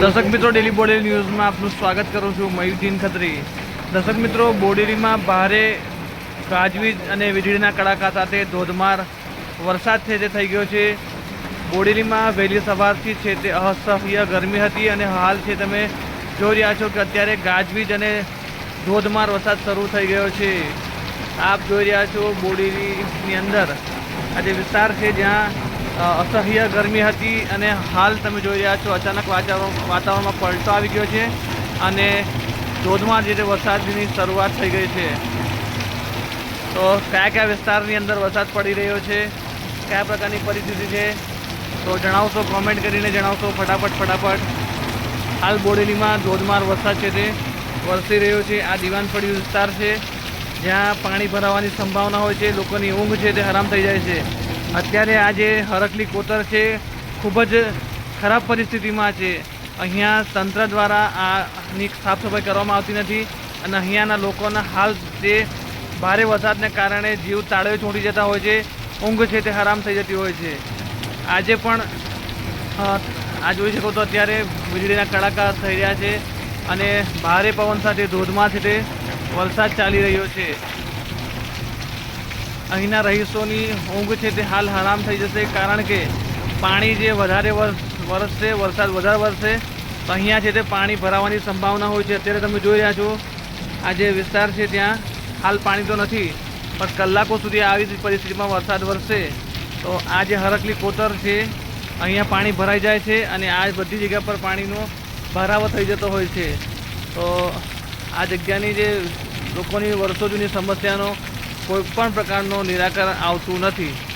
દર્શક મિત્રો ડેલી બોડેલી ન્યૂઝમાં આપનું સ્વાગત કરું છું મયુદ્દીન ખત્રી. દર્શક મિત્રો બોડેલીમાં ભારે ગાજવીજ અને વીજળીના કડાકા સાથે ધોધમાર વરસાદ છે તે થઈ ગયો છે. બોડેલીમાં વહેલી સવારથી છે તે અસહ્ય ગરમી હતી અને હાલ છે તમે જોઈ રહ્યા છો કે અત્યારે ગાજવીજ અને ધોધમાર વરસાદ શરૂ થઈ ગયો છે. આપ જોઈ રહ્યા છો બોડેલીની અંદર. આ જે વિસ્તાર છે જ્યાં અસહ્ય ગરમી હતી અને હાલ તમે જોઈ રહ્યા છો અચાનક વાતાવરણ વાતાવરણમાં પલટો આવી ગયો છે અને ધોધમાર જે વરસાદની શરૂઆત થઈ ગઈ છે. તો કયા કયા વિસ્તારની અંદર વરસાદ પડી રહ્યો છે? કયા પ્રકારની પરિસ્થિતિ છે? તો જણાવશો કોમેન્ટ કરીને જણાવશો ફટાફટ ફટાફટ. હાલ બોડેલીમાં ધોધમાર વરસાદ છે તે. વરસી રહ્યો છે. આ દિવાનપડી વિસ્તાર છે, જ્યાં પાણી ભરાવાની સંભાવના હોય છે. લોકોની ઊંઘ છે તે હરામ થઈ જાય છે. અત્યારે આ જે હરકલી કોતર છે, ખૂબ જ ખરાબ પરિસ્થિતિમાં છે. અહીંયા તંત્ર દ્વારા આની સાફ સફાઈ કરવામાં આવતી નથી અને અહીંયાના લોકોના હાલ જે ભારે વરસાદને કારણે જીવ તાળવે છોડી જતા હોય છે, ઊંઘ છે તે હરામ થઈ જતી હોય છે. આજે પણ આ જોઈ શકો તો અત્યારે વીજળીના કડાકા થઈ રહ્યા છે અને ભારે પવન સાથે ધોધમાં છે તે વરસાદ ચાલી રહ્યો છે. અહીંના રહીશોની ઊંઘ છે તે હાલ હરામ થઈ જશે કારણ કે પાણી જે વધારે વરસ- વરસશે, વરસાદ વધારે વરસશે તો અહીંયા છે તે પાણી ભરાવાની સંભાવના હોય છે. અત્યારે તમે જોઈ રહ્યા છો, આ જે વિસ્તાર છે ત્યાં હાલ પાણી તો નથી, પણ કલાકો સુધી આવી પરિસ્થિતિમાં વરસાદ વરસશે તો આ જે હરકલી કોતર છે, અહીંયા પાણી ભરાઈ જાય છે અને આ બધી જગ્યા પર પાણીનો ભરાવો થઈ જતો હોય છે. તો આ જગ્યાની જે લોકોની વર્ષો જૂની સમસ્યાનો કોઈ પણ પ્રકારનું નિરાકરણ આવતું નથી.